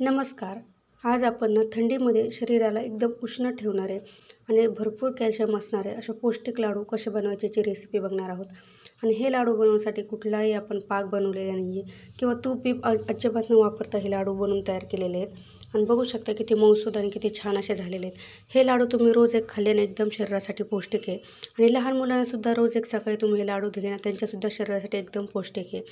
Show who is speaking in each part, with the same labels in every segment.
Speaker 1: नमस्कार. आज आपण ना थंडीमध्ये शरीराला एकदम उष्ण ठेवणारे आणि भरपूर कॅल्शियम असणारे असे पौष्टिक लाडू कसे बनवायच्याची रेसिपी बघणार आहोत. आणि हे लाडू बनवण्यासाठी कुठलाही आपण पाक बनवलेला नाही आहे किंवा तूप बीप अजिबात न वापरता हे लाडू बनवून तयार केलेले आहेत. आणि बघू शकता किती मऊसूद आणि किती छान असे झालेले आहेत. हे लाडू तुम्ही रोज एक खाल्ल्याने एकदम शरीरासाठी पौष्टिक आहे. आणि लहान मुलांनासुद्धा रोज एक सकाळी तुम्ही हे लाडू दिले ना त्यांच्यासुद्धा शरीरासाठी एकदम पौष्टिक आहे.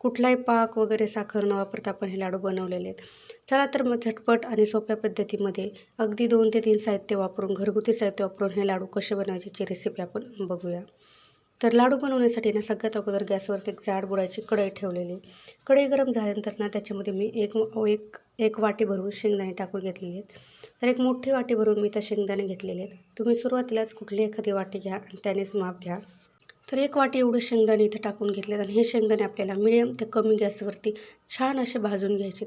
Speaker 1: कुठलाही पाक वगैरे साखर न वापरता आपण हे लाडू बनवलेले आहेत. चला तर मग झटपट आणि सोप्या पद्धतीमध्ये अगदी दोन ते तीन साहित्य वापरून घरगुती साहित्य वापरून हे लाडू कसे बनवायचे रेसिपी आपण बघूया. तर लाडू बनवण्यासाठी ना सगळ्यात अगोदर गॅसवरती एक जाड बुडाची कढई ठेवलेली. कढई गरम झाल्यानंतर ना त्याच्यामध्ये मी एक एक एक वाटी भरून शेंगदाणे टाकून घेतलेले आहेत. तर एक मोठी वाटी भरून मी त्या शेंगदाणे घेतलेले आहेत. तुम्ही सुरुवातीलाच कुठली एखादी वाटी घ्या आणि त्यानेच माप घ्या. तर एक वाटी एवढं शेंगदाणे इथे टाकून घेतलेत आणि हे शेंगदाणे आपल्याला मिडियम ते कमी गॅसवरती छान असे भाजून घ्यायचे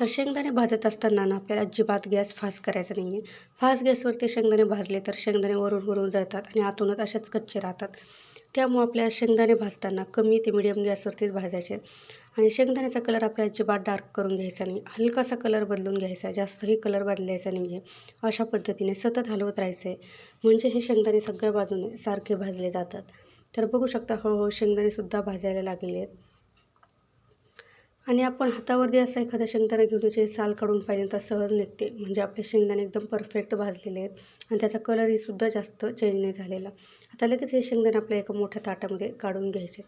Speaker 1: तर शेंगदाणे भाजत असताना ना आपल्याला अजिबात गॅस फास्ट करायचा नाही आहे फास्ट गॅसवरती शेंगदाणे भाजले तर शेंगदाणे वरून वरून जातात आणि आतूनच असेच कच्चे राहतात. त्यामुळं आपल्याला शेंगदाणे भाजताना कमी ते मिडियम गॅसवरतीच भाजायचे. आणि शेंगदाण्याचा कलर आपल्याला अजिबात डार्क करून घ्यायचा नाही. हलकासा कलर बदलून घ्यायचा जास्तही कलर बदलायचा नाही आहे अशा पद्धतीने सतत हलवत राहायचं आहे म्हणजे हे शेंगदाणे सगळ्या बाजूने सारखे भाजले जातात. तर बघू शकता हो, हो, हळूहळू शेंगदाणेसुद्धा भाजायला लागलेले आहेत. आणि आपण हातावरती असा एखादा शेंगदाणा घेऊन त्याची साल काढून पाहिजे तर सहज निघते. म्हणजे आपले शेंगदाणे एकदम परफेक्ट भाजलेले आहेत. आणि त्याचा कलरही सुद्धा जास्त चेंज नाही झालेला. आता लगेच हे शेंगदाणे आपल्या एका मोठ्या ताटामध्ये काढून घ्यायचे.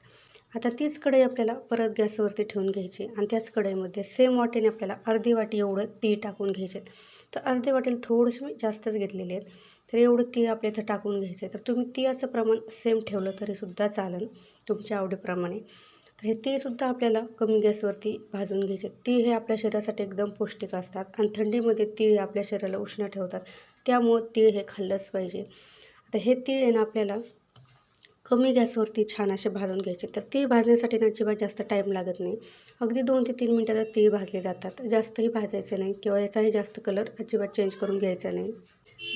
Speaker 1: आता तीच कढई आपल्याला परत गॅसवरती ठेवून घ्यायची. आणि त्याच कढईमध्ये सेम वाटीने आपल्याला अर्धी वाटी एवढं ती टाकून घ्यायचे. तर अर्धे वाटेल थोडेसे मी जास्तच घेतलेले आहेत. तर एवढं तीळ आपल्या इथं टाकून घ्यायचं आहे. तर तुम्ही तिळाचं प्रमाण सेम ठेवलं तरीसुद्धा चालेल तुमच्या आवडीप्रमाणे. तर हे तीळसुद्धा आपल्याला कमी गॅसवरती भाजून घ्यायचे. तीळ हे आपल्या शरीरासाठी एकदम पौष्टिक असतात आणि थंडीमध्ये तीळ हे आपल्या शरीराला उष्ण ठेवतात. त्यामुळं तीळ हे खाल्लंच पाहिजे. आता हे तीळ आहे ना आपल्याला कमी गॅसवरती छान असे भाजून घ्यायचे. तर ते भाजण्यासाठी ना अजिबात जास्त टाईम लागत नाही. अगदी दोन ते तीन मिनटात ते भाजले जातात. जास्तही भाजायचे नाही किंवा याचाही जास्त कलर अजिबात चेंज करून घ्यायचा नाही.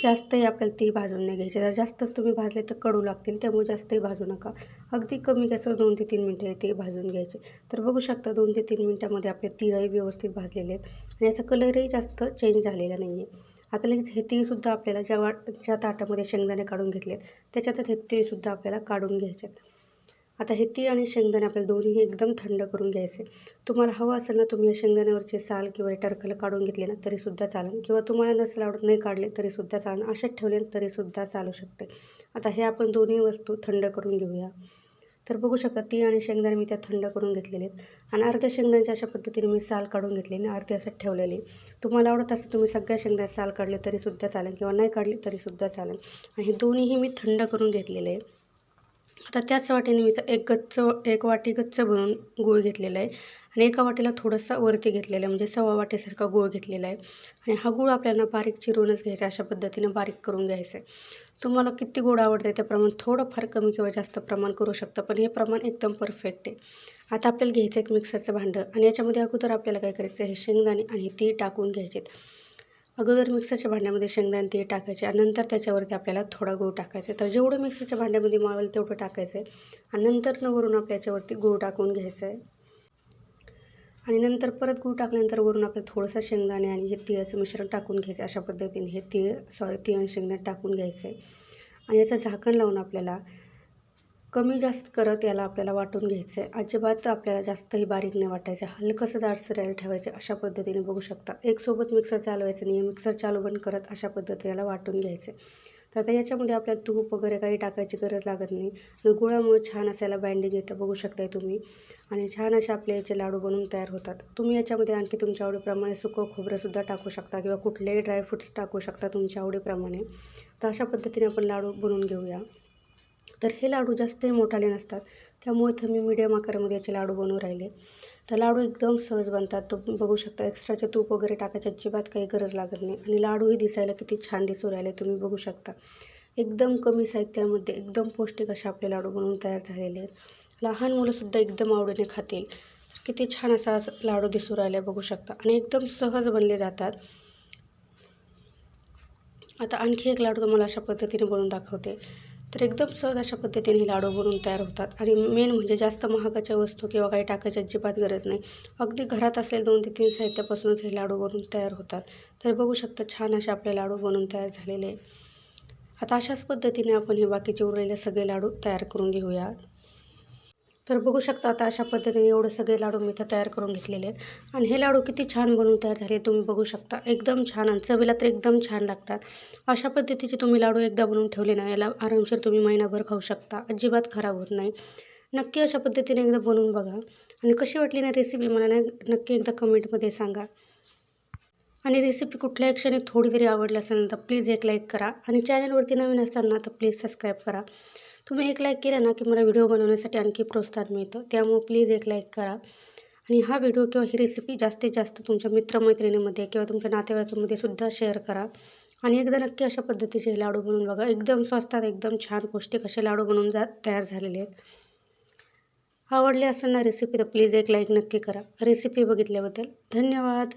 Speaker 1: जास्तही आपल्याला ते भाजून नाही घ्यायचे. जर जास्तच तुम्ही भाजले तर कडू लागतील त्यामुळे जास्तही भाजू नका. अगदी कमी गॅसवर दोन ते तीन मिनटं ते भाजून घ्यायचे. तर बघू शकता दोन ते तीन मिनटामध्ये आपले तिळही व्यवस्थित भाजलेले आहेत. आणि याचा कलरही जास्त चेंज झालेला नाही आहे आता लगेच हे तीळसुद्धा आपल्याला ज्या वाट ज्या ताटामध्ये शेंगदाणे काढून घेतलेत त्याच्यातच हे तीळसुद्धा आपल्याला काढून घ्यायचे आता हे तीळ आणि शेंगदाणे आपल्याला दोन्ही एकदम थंड करून घ्यायचे. तुम्हाला हवं असेल ना तुम्ही या शेंगदाण्यावरचे साल किंवा टरकलं काढून घेतले ना तरीसुद्धा चालेल. किंवा तुम्हाला नसेल आवडत नाही काढले तरीसुद्धा चालेल. अशाच ठेवले तरीसुद्धा चालू शकते. आता हे आपण दोन्ही वस्तू थंड करून घेऊया. तर बघू शकता ती आणि शेंगदाणे मी त्या थंड करून घेतलेले आहेत. आणि अर्ध्या शेंगदाण्याच्या अशा पद्धतीने मी साल काढून घेतली आणि अर्धे असं ठेवलेले. तुम्हाला आवडत असं तुम्ही सगळ्या शेंगदाण्यात साल काढले तरीसुद्धा चालेल किंवा नाही काढली तरीसुद्धा चालेल. आणि हे दोन्हीही मी थंड करून घेतलेले आहे आता त्याच वाटीने मी तर एक गच्च एक वाटी गच्च भरून गूळ घेतलेला आहे. आणि एका वाटीला थोडंसं वरती घेतलेलं आहे म्हणजे सव्वा वाटीसारखा गूळ घेतलेला आहे. आणि हा गूळ आपल्याला बारीक चिरूनच घ्यायचा अशा पद्धतीने बारीक करून घ्यायचं आहे. तुम्हाला किती गोड आवडते त्या प्रमाण थोडंफार कमी किंवा जास्त प्रमाण करू शकतं पण हे प्रमाण एकदम परफेक्ट आहे. आता आपल्याला घ्यायचं एक मिक्सरचं भांडं. आणि याच्यामध्ये अगोदर आपल्याला काय करायचं हे शेंगदाणे आणि ती टाकून घ्यायचे अगोदर मिक्सरच्या भांड्यामध्ये शेंगदाणे ते टाकायचे आणि नंतर त्याच्यावरती आपल्याला थोडा गूळ टाकायचा. तर जेवढं मिक्सरच्या भांड्यामध्ये मावेल तेवढं टाकायचं आहे. आणि नंतर न वरून आपल्या याच्यावरती गूळ टाकून घ्यायचं आहे. आणि नंतर परत गूळ टाकल्यानंतर वरून आपल्याला थोडंसं शेंगदाणे आणि हे तिळाचं मिश्रण टाकून घ्यायचं अशा पद्धतीने हे तीळ सॉरी तीळ आणि शेंगदाणे टाकून घ्यायचं आहे. आणि याचं झाकण लावून आपल्याला कमी जास्त करत याला आपल्याला वाटून घ्यायचं आहे अजिबात आपल्याला जास्तही बारीक नाही वाटायचं. हलकंसं जाडसर यायला ठेवायचं अशा पद्धतीने बघू शकता. एकसोबत मिक्सर चालवायचं नाही मिक्सर चालू बंद करत अशा पद्धतीने याला वाटून घ्यायचं तर आता याच्यामध्ये आपल्याला तूप वगैरे काही टाकायची गरज लागत नाही. गुळामुळे छान असायला बँडिंग येतं. बघू शकताय तुम्ही. आणि छान असे आपले याचे लाडू बनवून तयार होतात. तुम्ही याच्यामध्ये आणखी तुमच्या आवडीप्रमाणे सुकं खोबरंसुद्धा टाकू शकता किंवा कुठलेही ड्रायफ्रूट्स टाकू शकता तुमच्या आवडीप्रमाणे. तर अशा पद्धतीने आपण लाडू बनवून घेऊया. तर हे लाडू जास्तही मोठाले नसतात. त्यामुळे इथं मी मीडियम आकारामध्ये याचे लाडू बनवून राहिले. तर लाडू एकदम सहज बनतात. तो बघू शकता एक्स्ट्राचे तूप वगैरे टाकायची अजिबात काही गरज लागत नाही. आणि लाडूही दिसायला किती छान दिसू राहिले तुम्ही बघू शकता. एकदम कमी साहित्यामध्ये एकदम पौष्टिक असे आपले लाडू बनवून तयार झालेले आहेत. लहान मुलंसुद्धा एकदम आवडीने खातील. किती छान असा लाडू दिसू राहिले बघू शकता. आणि एकदम सहज बनले जातात. आता आणखी एक लाडू तुम्हाला अशा पद्धतीने बनवून दाखवते. तर एकदम सहज अशा पद्धतीने हे लाडू बनवून तयार होतात. आणि मेन म्हणजे जास्त महागाच्या वस्तू किंवा काही टाकायची अजिबात गरज नाही. अगदी घरात असलेले दोन ते तीन साहित्यापासूनच हे लाडू बनवून तयार होतात. तर बघू शकता छान असे आपले लाडू बनवून तयार झालेले आहे आता अशाच पद्धतीने आपण हे बाकीचे उरलेले सगळे लाडू तयार करून घेऊयात. तर बघू शकता आता अशा पद्धतीने एवढे सगळे लाडू मी इथं तयार करून घेतलेले आहेत. आणि हे लाडू किती छान बनवून तयार झाले तुम्ही बघू शकता. एकदम छान आणि चवीला तर एकदम छान लागतात. अशा पद्धतीचे तुम्ही लाडू एकदा बनवून ठेवले ना याला आरामशीर तुम्ही महिनाभर खाऊ शकता. अजिबात खराब होत नाही. नक्की अशा पद्धतीने एकदा बनवून बघा. आणि कशी वाटली ना रेसिपी मला ना नक्की एकदा कमेंटमध्ये सांगा. आणि रेसिपी कुठल्याही क्षणी थोडी तरी आवडली असेल तर प्लीज एक लाईक करा. आणि चॅनलवरती नवीन असताना तर प्लीज सबस्क्राईब करा. तुम्ही एक लाईक केला ना की मला व्हिडिओ बनवण्यासाठी आणखी प्रोत्साहन मिळतं. त्यामुळं प्लीज एक लाईक करा. आणि हा व्हिडिओ किंवा ही रेसिपी जास्तीत जास्त तुमच्या मित्रमैत्रिणीमध्ये किंवा तुमच्या नातेवाईकांमध्ये सुद्धा शेअर करा. आणि एकदा नक्की अशा पद्धतीचे लाडू बनवून बघा. एकदम स्वस्तात एकदम छान पौष्टिक असे लाडू बनवून जा तयार झालेले आहेत. आवडले असताना रेसिपी तर प्लीज एक लाईक नक्की करा. रेसिपी बघितल्याबद्दल धन्यवाद.